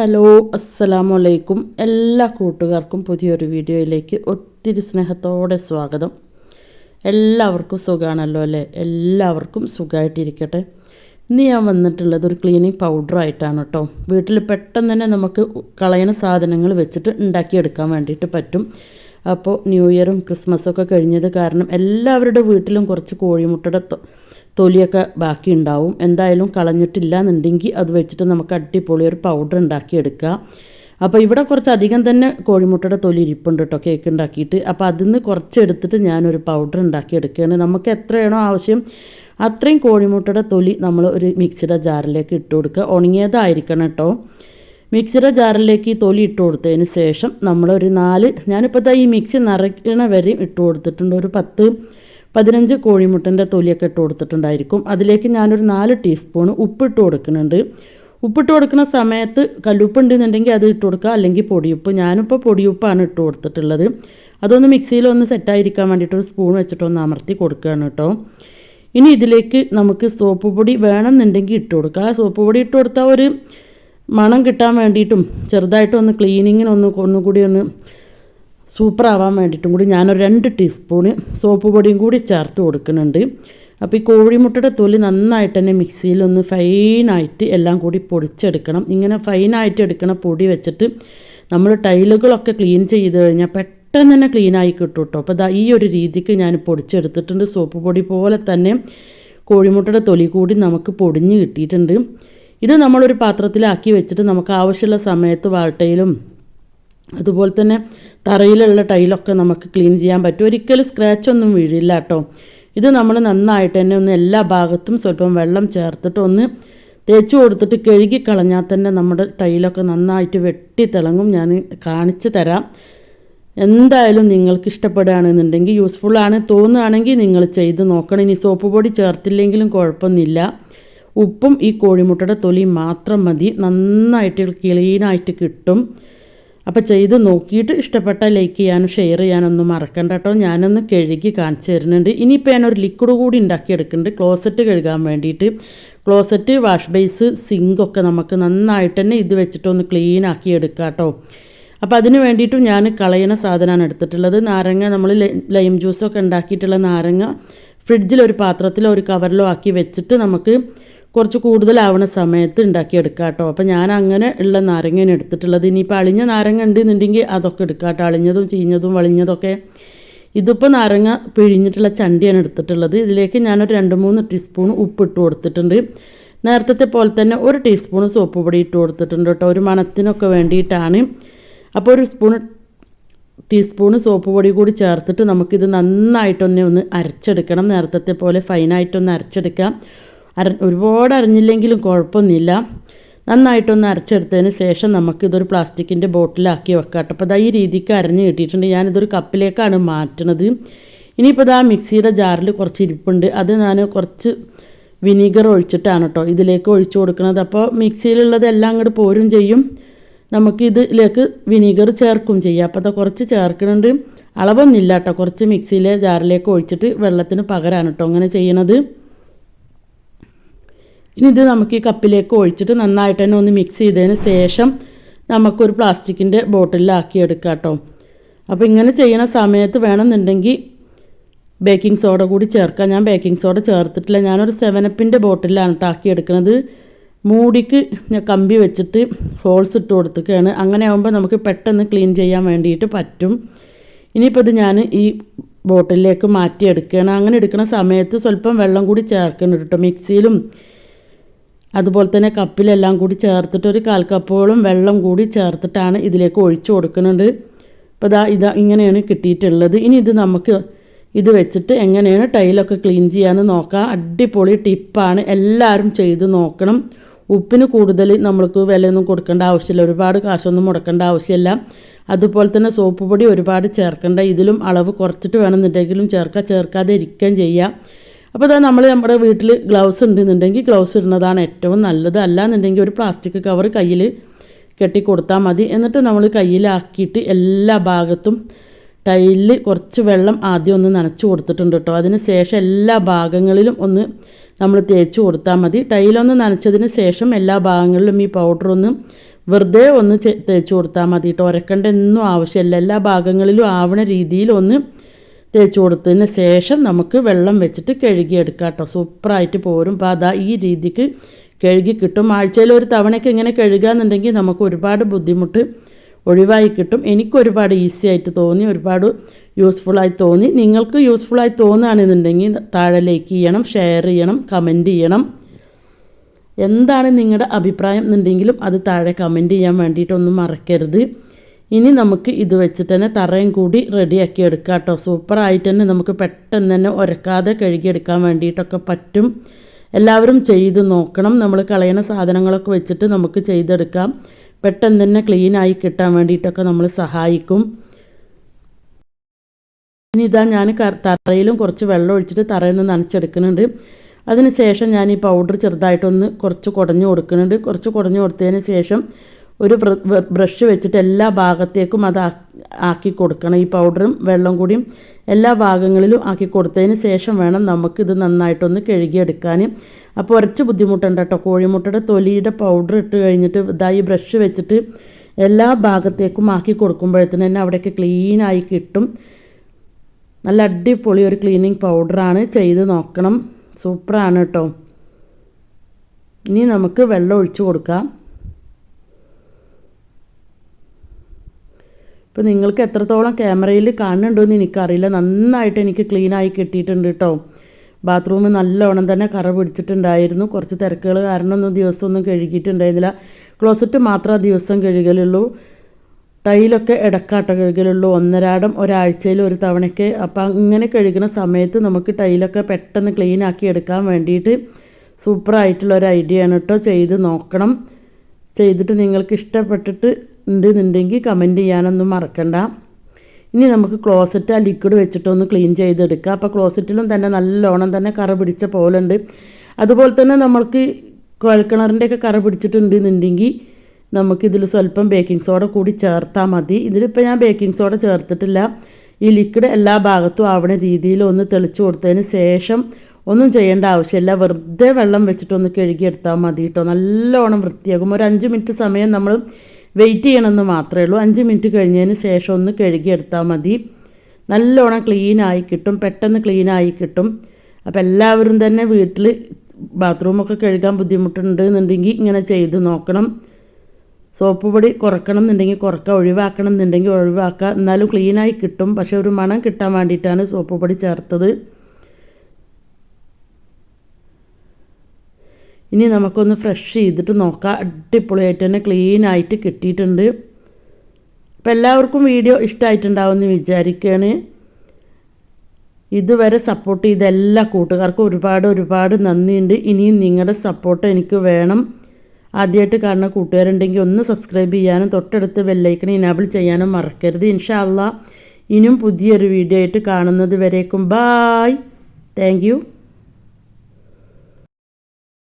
Hello അസ്സലാമു അലൈക്കും എല്ലാ കൂട്ടുകാർക്കും പുതിയൊരു വീഡിയോയിലേക്ക് ഒത്തിരി സ്നേഹത്തോടെ സ്വാഗതം. എല്ലാവർക്കും സുഖമാണല്ലോ അല്ലേ? എല്ലാവർക്കും സുഖമായിട്ടിരിക്കട്ടെ ഇന്ന് ഞാൻ വന്നിട്ടുള്ളത് ഒരു ക്ലീനിങ് പൗഡറായിട്ടാണ് കേട്ടോ വീട്ടിൽ പെട്ടെന്ന് തന്നെ നമുക്ക് കളയണ സാധനങ്ങൾ വെച്ചിട്ട് ഉണ്ടാക്കിയെടുക്കാൻ വേണ്ടിയിട്ട് പറ്റും. അപ്പോൾ ന്യൂ ഇയറും ക്രിസ്മസൊക്കെ കഴിഞ്ഞത് കാരണം എല്ലാവരുടെ വീട്ടിലും കുറച്ച് കോഴിമുട്ടയുടെ തൊലിയൊക്കെ ബാക്കി ഉണ്ടാവും എന്തായാലും കളഞ്ഞിട്ടില്ല എന്നുണ്ടെങ്കിൽ അത് വെച്ചിട്ട് നമുക്ക് അടിപൊളി ഒരു പൗഡർ ഉണ്ടാക്കിയെടുക്കാം. അപ്പോൾ ഇവിടെ കുറച്ച് അധികം തന്നെ കോഴിമുട്ടയുടെ തൊലി ഇരിപ്പുണ്ട് കേട്ടോ കേക്ക് ഉണ്ടാക്കിയിട്ട്. അപ്പോൾ അതിൽ നിന്ന് കുറച്ച് എടുത്തിട്ട് ഞാനൊരു പൗഡർ ഉണ്ടാക്കിയെടുക്കുകയാണ്. നമുക്ക് എത്രയാണോ ആവശ്യം അത്രയും കോഴിമുട്ടയുടെ തൊലി നമ്മൾ ഒരു മിക്സിയുടെ ജാറിലേക്ക് ഇട്ട് കൊടുക്കുക. ഉണങ്ങിയതായിരിക്കണം കേട്ടോ. മിക്സിയുടെ ജാറിലേക്ക് ഈ തൊലി ഇട്ട് കൊടുത്തതിന് ശേഷം നമ്മളൊരു നാല് ഞാനിപ്പോൾ ഈ മിക്സി നിറയ്ക്കണ വരെയും ഇട്ട് കൊടുത്തിട്ടുണ്ട്. ഒരു പത്ത് പതിനഞ്ച് കോഴിമുട്ടന്റെ തൊലിയൊക്കെ ഇട്ട് കൊടുത്തിട്ടുണ്ടായിരിക്കും. അതിലേക്ക് ഞാനൊരു നാല് ടീസ്പൂൺ ഉപ്പിട്ട് കൊടുക്കുന്നുണ്ട്. ഉപ്പിട്ട് കൊടുക്കുന്ന സമയത്ത് കല്ലുപ്പ് ഉണ്ടെന്നുണ്ടെങ്കിൽ അത് ഇട്ട് കൊടുക്കുക അല്ലെങ്കിൽ പൊടിയുപ്പ്. ഞാനിപ്പോൾ പൊടിയുപ്പാണ് ഇട്ട് കൊടുത്തിട്ടുള്ളത്. അതൊന്ന് മിക്സിയിലൊന്ന് സെറ്റായിരിക്കാൻ വേണ്ടിയിട്ട് ഒരു സ്പൂൺ വെച്ചിട്ടൊന്ന് അമർത്തി കൊടുക്കുകയാണ് കേട്ടോ. ഇനി ഇതിലേക്ക് നമുക്ക് സോപ്പ് പൊടി വേണമെന്നുണ്ടെങ്കിൽ ഇട്ട് കൊടുക്കുക. സോപ്പ് പൊടി ഇട്ട് കൊടുത്താൽ ഒരു മണം കിട്ടാൻ വേണ്ടിയിട്ടും ചെറുതായിട്ടൊന്ന് ക്ലീനിങ്ങിനൊന്ന് ഒന്നുകൂടി ഒന്ന് സൂപ്പറാവാൻ വേണ്ടിയിട്ടും കൂടി ഞാനൊരു രണ്ട് ടീസ്പൂണ് സോപ്പ് പൊടിയും കൂടി ചേർത്ത് കൊടുക്കുന്നുണ്ട്. അപ്പോൾ ഈ കോഴിമുട്ടയുടെ തൊലി നന്നായിട്ട് തന്നെ മിക്സിയിലൊന്ന് ഫൈനായിട്ട് എല്ലാം കൂടി പൊടിച്ചെടുക്കണം. ഇങ്ങനെ ഫൈനായിട്ട് എടുക്കണ പൊടി വെച്ചിട്ട് നമ്മൾ ടൈലുകളൊക്കെ ക്ലീൻ ചെയ്ത് കഴിഞ്ഞാൽ പെട്ടെന്ന് തന്നെ ക്ലീനായി കിട്ടും കേട്ടോ. അപ്പോൾ ദാ ഈ ഒരു രീതിക്ക് ഞാൻ പൊടിച്ചെടുത്തിട്ടുണ്ട്. സോപ്പ് പൊടി പോലെ തന്നെ കോഴിമുട്ടയുടെ തൊലി കൂടി നമുക്ക് പൊടിഞ്ഞ് കിട്ടിയിട്ടുണ്ട്. ഇത് നമ്മളൊരു പാത്രത്തിലാക്കി വെച്ചിട്ട് നമുക്ക് ആവശ്യമുള്ള സമയത്ത് വാട്ടയിലും അതുപോലെ തന്നെ തറയിലുള്ള ടൈലൊക്കെ നമുക്ക് ക്ലീൻ ചെയ്യാൻ പറ്റും. ഒരിക്കലും സ്ക്രാച്ച് ഒന്നും വീഴില്ല കേട്ടോ. ഇത് നമ്മൾ നന്നായിട്ട് തന്നെ ഒന്ന് എല്ലാ ഭാഗത്തും സ്വല്പം വെള്ളം ചേർത്തിട്ട് ഒന്ന് തേച്ച് കൊടുത്തിട്ട് കഴുകി കളഞ്ഞാൽ തന്നെ നമ്മുടെ ടൈലൊക്കെ നന്നായിട്ട് വെട്ടി തിളങ്ങും. ഞാൻ കാണിച്ചു തരാം. എന്തായാലും നിങ്ങൾക്ക് ഇഷ്ടപ്പെടുകയാണെന്നുണ്ടെങ്കിൽ യൂസ്ഫുള്ളാണ് തോന്നുകയാണെങ്കിൽ നിങ്ങൾ ചെയ്ത് നോക്കണം. ഇനി സോപ്പ് പൊടി ചേർത്തില്ലെങ്കിലും കുഴപ്പമൊന്നുമില്ല. ഉപ്പും ഈ കോഴിമുട്ടയുടെ തൊലി മാത്രം മതി. നന്നായിട്ട് ക്ലീനായിട്ട് കിട്ടും. അപ്പോൾ ചെയ്ത് നോക്കിയിട്ട് ഇഷ്ടപ്പെട്ട ലൈക്ക് ചെയ്യാനും ഷെയർ ചെയ്യാനൊന്നും മറക്കണ്ട കേട്ടോ ഞാനൊന്ന് കഴുകി കാണിച്ചു തരുന്നുണ്ട്. ഇനിയിപ്പോൾ ഞാനൊരു ലിക്വിഡ് കൂടി ഉണ്ടാക്കിയെടുക്കുന്നുണ്ട് ക്ലോസറ്റ് കഴുകാൻ വേണ്ടിയിട്ട്. ക്ലോസറ്റ് വാഷ് ബേസ് സിങ്കൊക്കെ നമുക്ക് നന്നായിട്ട് തന്നെ ഇത് വെച്ചിട്ടൊന്ന് ക്ലീൻ ആക്കി എടുക്കാം കേട്ടോ അപ്പോൾ അതിന് വേണ്ടിയിട്ടും ഞാൻ കളയണ സാധനമാണ് എടുത്തിട്ടുള്ളത്. നാരങ്ങ നമ്മൾ ലൈം ജ്യൂസൊക്കെ ഉണ്ടാക്കിയിട്ടുള്ള നാരങ്ങ ഫ്രിഡ്ജിൽ ഒരു പാത്രത്തിലോ ഒരു കവറിലോ ആക്കി വെച്ചിട്ട് നമുക്ക് കുറച്ച് കൂടുതലാവണ സമയത്ത് ഉണ്ടാക്കിയെടുക്കാം കേട്ടോ അപ്പോൾ ഞാൻ അങ്ങനെ ഉള്ള നാരങ്ങയാണ് എടുത്തിട്ടുള്ളത്. ഇനിയിപ്പോൾ അളിഞ്ഞ നാരങ്ങ ഉണ്ടെന്നുണ്ടെങ്കിൽ അതൊക്കെ എടുക്കാം കേട്ടോ അളിഞ്ഞതും ചീഞ്ഞതും വളിഞ്ഞതൊക്കെ. ഇതിപ്പോൾ നാരങ്ങ പിഴിഞ്ഞിട്ടുള്ള ചണ്ടിയാണ് എടുത്തിട്ടുള്ളത്. ഇതിലേക്ക് ഞാനൊരു രണ്ട് മൂന്ന് ടീസ്പൂൺ ഉപ്പ് ഇട്ട് കൊടുത്തിട്ടുണ്ട്. നേരത്തെ പോലെ തന്നെ ഒരു ടീസ്പൂൺ സോപ്പ് പൊടി ഇട്ട് കൊടുത്തിട്ടുണ്ട് കേട്ടോ ഒരു മണത്തിനൊക്കെ വേണ്ടിയിട്ടാണ്. അപ്പോൾ ഒരു സ്പൂൺ ടീസ്പൂൺ സോപ്പ് പൊടി കൂടി ചേർത്തിട്ട് നമുക്കിത് നന്നായിട്ടൊന്നെ ഒന്ന് അരച്ചെടുക്കണം. നേരത്തെ പോലെ ഫൈനായിട്ടൊന്ന് അരച്ചെടുക്കാം. അര ഒരുപാട് അരഞ്ഞില്ലെങ്കിലും കുഴപ്പമൊന്നുമില്ല. നന്നായിട്ടൊന്ന് അരച്ചെടുത്തതിന് ശേഷം നമുക്കിതൊരു പ്ലാസ്റ്റിക്കിന്റെ ബോട്ടിലാക്കി വെക്കാം കേട്ടോ. അപ്പോൾ ഇതാ ഈ രീതിക്ക് അരഞ്ഞ് കിട്ടിയിട്ടുണ്ട്. ഞാനിതൊരു കപ്പിലേക്കാണ് മാറ്റണത്. ഇനിയിപ്പോൾ ഇതാ മിക്സിയുടെ ജാറിൽ കുറച്ച് ഇരിപ്പുണ്ട്. അത് ഞാൻ കുറച്ച് വിനീഗർ ഒഴിച്ചിട്ടാണ് കേട്ടോ ഇതിലേക്ക് ഒഴിച്ചു കൊടുക്കുന്നത്. അപ്പോൾ മിക്സിയിലുള്ളതെല്ലാം അങ്ങോട്ട് പോരും ചെയ്യും. നമുക്ക് ഇതിലേക്ക് വിനീഗർ ചേർക്കും ചെയ്യാം. അപ്പോൾ അത് കുറച്ച് ചേർക്കുന്നുണ്ട് അളവൊന്നുമില്ല കേട്ടോ. കുറച്ച് മിക്സിയിലെ ജാറിലേക്ക് ഒഴിച്ചിട്ട് വെള്ളത്തിന് പകരമാണ് കേട്ടോ അങ്ങനെ ചെയ്യണത്. ഇനി ഇത് നമുക്ക് ഈ കപ്പിലേക്ക് ഒഴിച്ചിട്ട് നന്നായിട്ട് തന്നെ ഒന്ന് മിക്സ് ചെയ്തതിന് ശേഷം നമുക്കൊരു പ്ലാസ്റ്റിക്കിന്റെ ബോട്ടിലാക്കി എടുക്കാം കേട്ടോ. അപ്പോൾ ഇങ്ങനെ ചെയ്യണ സമയത്ത് വേണമെന്നുണ്ടെങ്കിൽ ബേക്കിംഗ് സോഡ കൂടി ചേർക്കാം. ഞാൻ ബേക്കിംഗ് സോഡ ചേർത്തിട്ടില്ല. ഞാനൊരു സെവനപ്പിന്റെ ബോട്ടിലാണ് കേട്ടോ ആക്കി എടുക്കുന്നത് മൂടിക്ക് ഞാൻ കമ്പി വെച്ചിട്ട് ഹോൾസ് ഇട്ട് കൊടുത്തുകയാണ് അങ്ങനെ ആകുമ്പോൾ നമുക്ക് പെട്ടെന്ന് ക്ലീൻ ചെയ്യാൻ വേണ്ടിയിട്ട് പറ്റും. ഇനിയിപ്പോൾ ഇത് ഞാൻ ഈ ബോട്ടിലേക്ക് മാറ്റിയെടുക്കുകയാണ്. അങ്ങനെ എടുക്കുന്ന സമയത്ത് സ്വല്പം വെള്ളം കൂടി ചേർക്കുന്നുണ്ട് കേട്ടോ. മിക്സിയിലും അതുപോലെ തന്നെ കപ്പിലെല്ലാം കൂടി ചേർത്തിട്ട് ഒരു കാൽ വെള്ളം കൂടി ചേർത്തിട്ടാണ് ഇതിലേക്ക് ഒഴിച്ചു കൊടുക്കുന്നുണ്ട് അപ്പോൾ ഇതാ ഇതാ ഇങ്ങനെയാണ് കിട്ടിയിട്ടുള്ളത്. ഇനി ഇത് നമുക്ക് ഇത് വെച്ചിട്ട് എങ്ങനെയാണ് ടൈലൊക്കെ ക്ലീൻ ചെയ്യാമെന്ന് നോക്കാം. അടിപൊളി ടിപ്പാണ്. എല്ലാവരും ചെയ്ത് നോക്കണം. ഉപ്പിന് കൂടുതൽ നമ്മൾക്ക് വിലയൊന്നും കൊടുക്കേണ്ട ആവശ്യമില്ല. ഒരുപാട് കാശൊന്നും മുടക്കേണ്ട ആവശ്യമില്ല. അതുപോലെ തന്നെ സോപ്പ് പൊടി ഒരുപാട് ചേർക്കേണ്ട. ഇതിലും അളവ് കുറച്ചിട്ട് വേണമെന്നുണ്ടെങ്കിലും ചേർക്കുക ചേർക്കാതെ ഇരിക്കുകയും ചെയ്യാം. അപ്പോൾ ഇതാ നമ്മൾ നമ്മുടെ വീട്ടിൽ ഗ്ലൗസ് ഉണ്ടെന്നുണ്ടെങ്കിൽ ഗ്ലൗസ് ഇടുന്നതാണ് ഏറ്റവും നല്ലത്. അല്ലാന്നുണ്ടെങ്കിൽ ഒരു പ്ലാസ്റ്റിക് കവർ കയ്യിൽ കെട്ടി കൊടുത്താൽ മതി. എന്നിട്ട് നമ്മൾ കയ്യിലാക്കിയിട്ട് എല്ലാ ഭാഗത്തും ടൈലിൽ കുറച്ച് വെള്ളം ആദ്യം ഒന്ന് നനച്ച് കൊടുത്തിട്ടുണ്ട് കേട്ടോ. അതിന് ശേഷം എല്ലാ ഭാഗങ്ങളിലും ഒന്ന് നമ്മൾ തേച്ച് കൊടുത്താൽ മതി. ടൈലൊന്ന് നനച്ചതിന് ശേഷം എല്ലാ ഭാഗങ്ങളിലും ഈ പൗഡർ ഒന്ന് വെറുതെ ഒന്ന് തേച്ച് കൊടുത്താൽ മതി കേട്ടോ. ഉരക്കേണ്ട ഒന്നും ആവശ്യമില്ല എല്ലാ ഭാഗങ്ങളിലും ആവണ രീതിയിൽ ഒന്ന് തേച്ച് കൊടുത്തതിന് ശേഷം നമുക്ക് വെള്ളം വെച്ചിട്ട് കഴുകിയെടുക്കാം കേട്ടോ സൂപ്പറായിട്ട് പോരും. അപ്പോൾ അതാ ഈ രീതിക്ക് കഴുകി കിട്ടും. ആഴ്ചയിൽ ഒരു തവണയ്ക്ക് ഇങ്ങനെ കഴുകാന്നുണ്ടെങ്കിൽ നമുക്ക് ഒരുപാട് ബുദ്ധിമുട്ട് ഒഴിവായി കിട്ടും. എനിക്ക് ഒരുപാട് ഈസി ആയിട്ട് തോന്നി ഒരുപാട് യൂസ്ഫുള്ളായി തോന്നി. നിങ്ങൾക്ക് യൂസ്ഫുള്ളായി തോന്നുകയാണെന്നുണ്ടെങ്കിൽ താഴെ ലൈക്ക് ചെയ്യണം ഷെയർ ചെയ്യണം കമന്റ് ചെയ്യണം. എന്താണ് നിങ്ങളുടെ അഭിപ്രായം എന്നുണ്ടെങ്കിലും അത് താഴെ കമന്റ് ചെയ്യാൻ വേണ്ടിയിട്ടൊന്നും മറക്കരുത്. ഇനി നമുക്ക് ഇത് വെച്ചിട്ട് തന്നെ തറയും കൂടി റെഡിയാക്കി എടുക്കാം കേട്ടോ. സൂപ്പറായിട്ട് തന്നെ നമുക്ക് പെട്ടെന്ന് തന്നെ ഉരക്കാതെ കഴുകിയെടുക്കാൻ വേണ്ടിയിട്ടൊക്കെ പറ്റും. എല്ലാവരും ചെയ്ത് നോക്കണം. നമ്മൾ കളയണ സാധനങ്ങളൊക്കെ വെച്ചിട്ട് നമുക്ക് ചെയ്തെടുക്കാം. പെട്ടെന്ന് തന്നെ ക്ലീനായി കിട്ടാൻ വേണ്ടിയിട്ടൊക്കെ നമ്മൾ സഹായിക്കും. ഇനി ഇതാ ഞാൻ തറയിലും കുറച്ച് വെള്ളം ഒഴിച്ചിട്ട് തറയിൽ നിന്ന് നനച്ചെടുക്കുന്നുണ്ട്. അതിന് ശേഷം ഞാൻ ഈ പൗഡർ ചെറുതായിട്ടൊന്ന് കുറച്ച് കുടഞ്ഞു കൊടുക്കുന്നുണ്ട്. കുറച്ച് കുടഞ്ഞു കൊടുത്തതിന് ശേഷം ഒരു ബ്രഷ് വെച്ചിട്ട് എല്ലാ ഭാഗത്തേക്കും അത് ആക്കി കൊടുക്കണം. ഈ പൗഡറും വെള്ളം കൂടിയും എല്ലാ ഭാഗങ്ങളിലും ആക്കി കൊടുത്തതിന് ശേഷം വേണം നമുക്കിത് നന്നായിട്ടൊന്ന് കഴുകിയെടുക്കാൻ. അപ്പോൾ ഉരച്ച് ബുദ്ധിമുട്ടുണ്ട് കേട്ടോ കോഴിമുട്ടയുടെ തൊലിയുടെ പൗഡർ ഇട്ട് കഴിഞ്ഞിട്ട് ഇതായി ബ്രഷ് വെച്ചിട്ട് എല്ലാ ഭാഗത്തേക്കും ആക്കി കൊടുക്കുമ്പോഴത്തേന് തന്നെ അവിടെയൊക്കെ ക്ലീനായി കിട്ടും. നല്ല അടിപൊളി ഒരു ക്ലീനിങ് പൗഡറാണ്. ചെയ്ത് നോക്കണം. സൂപ്പറാണ് കേട്ടോ ഇനി നമുക്ക് വെള്ളം ഒഴിച്ചു കൊടുക്കാം. ഇപ്പോൾ നിങ്ങൾക്ക് എത്രത്തോളം ക്യാമറയിൽ കാണുന്നുണ്ടോ എന്ന് എനിക്കറിയില്ല. നന്നായിട്ട് എനിക്ക് ക്ലീനായി കിട്ടിയിട്ടുണ്ട് കേട്ടോ ബാത്റൂം നല്ലോണം തന്നെ കറ പിടിച്ചിട്ടുണ്ടായിരുന്നു. കുറച്ച് തിരക്കുകൾ കാരണം ഒന്നും ദിവസമൊന്നും കഴുകിയിട്ടുണ്ടായിരുന്നില്ല. ക്ലോസറ്റ് മാത്രം ആ ദിവസം കഴുകലുള്ളൂ. ടൈലൊക്കെ ഇടക്കാട്ട കഴുകലുള്ളൂ. ഒന്നരാടം ഒരാഴ്ചയിൽ ഒരു തവണയ്ക്ക്. അപ്പോൾ അങ്ങനെ കഴുകുന്ന സമയത്ത് നമുക്ക് ടൈലൊക്കെ പെട്ടെന്ന് ക്ലീൻ ആക്കി എടുക്കാൻ വേണ്ടിയിട്ട് സൂപ്പറായിട്ടുള്ള ഒരു ഐഡിയ ആണ് കേട്ടോ ചെയ്ത് നോക്കണം. ചെയ്തിട്ട് നിങ്ങൾക്ക് ഇഷ്ടപ്പെട്ടിട്ട് ഉണ്ടെന്നുണ്ടെങ്കിൽ കമന്റ് ചെയ്യാനൊന്നും മറക്കണ്ട. ഇനി നമുക്ക് ക്ലോസറ്റ് ആ ലിക്വിഡ് വെച്ചിട്ടൊന്ന് ക്ലീൻ ചെയ്തെടുക്കുക അപ്പോൾ ക്ലോസറ്റിലും തന്നെ നല്ലോണം തന്നെ കറ പിടിച്ച പോലെ ഉണ്ട് അതുപോലെ തന്നെ നമ്മൾക്ക് കുഴൽക്കിണറിന്റെയൊക്കെ കറ പിടിച്ചിട്ടുണ്ട് പിടിച്ചിട്ടുണ്ടെന്നുണ്ടെങ്കിൽ നമുക്കിതിൽ സ്വല്പം ബേക്കിംഗ് സോഡ കൂടി ചേർത്താൽ മതി. ഇതിലിപ്പോൾ ഞാൻ ബേക്കിംഗ് സോഡ ചേർത്തിട്ടില്ല. ഈ ലിക്വിഡ് എല്ലാ ഭാഗത്തും ആവണ രീതിയിൽ ഒന്ന് തെളിച്ച് കൊടുത്തതിന് ശേഷം ഒന്നും ചെയ്യേണ്ട ആവശ്യമില്ല. വെറുതെ വെള്ളം വെച്ചിട്ടൊന്ന് കഴുകിയെടുത്താൽ മതി കേട്ടോ. നല്ലോണം വൃത്തിയാകും. ഒരു അഞ്ച് മിനിറ്റ് സമയം നമ്മൾ വെയിറ്റ് ചെയ്യണമെന്ന് മാത്രമേ ഉള്ളൂ. അഞ്ച് മിനിറ്റ് കഴിഞ്ഞതിന് ശേഷം ഒന്ന് കഴുകിയെടുത്താൽ മതി. നല്ലോണം ക്ലീനായി കിട്ടും. പെട്ടെന്ന് ക്ലീനായി കിട്ടും. അപ്പോൾ എല്ലാവരും തന്നെ വീട്ടിൽ ബാത്റൂമൊക്കെ കഴുകാൻ ബുദ്ധിമുട്ടുണ്ട് എന്നുണ്ടെങ്കിൽ ഇങ്ങനെ ചെയ്ത് നോക്കണം. സോപ്പ് പൊടി കുറക്കണം എന്നുണ്ടെങ്കിൽ കുറക്കുക ഒഴിവാക്കണം എന്നുണ്ടെങ്കിൽ ഒഴിവാക്കുക. എന്നാലും ക്ലീനായി കിട്ടും. പക്ഷേ ഒരു മണം കിട്ടാൻ വേണ്ടിയിട്ടാണ് സോപ്പ് പൊടി ചേർത്തത്. ഇനി നമുക്കൊന്ന് ഫ്രഷ് ചെയ്തിട്ട് നോക്കാം. അടിപൊളിയായിട്ട് തന്നെ ക്ലീൻ ആയിട്ട് കിട്ടിയിട്ടുണ്ട്. അപ്പോൾ എല്ലാവർക്കും വീഡിയോ ഇഷ്ടമായിട്ടുണ്ടാവുമെന്ന് വിചാരിക്കുകയാണ് ഇതുവരെ സപ്പോർട്ട് ചെയ്ത എല്ലാ കൂട്ടുകാർക്കും ഒരുപാട് ഒരുപാട് നന്ദിയുണ്ട്. ഇനിയും നിങ്ങളുടെ സപ്പോർട്ട് എനിക്ക് വേണം. ആദ്യമായിട്ട് കാണുന്ന കൂട്ടുകാരുണ്ടെങ്കിൽ ഒന്ന് സബ്സ്ക്രൈബ് ചെയ്യാനും തൊട്ടടുത്ത് ബെല്ലൈക്കൺ ഇനാബിൾ ചെയ്യാനും മറക്കരുത്. ഇൻഷാല്ല ഇനിയും പുതിയൊരു വീഡിയോ ആയിട്ട് കാണുന്നത് വരേക്കും. Bye thank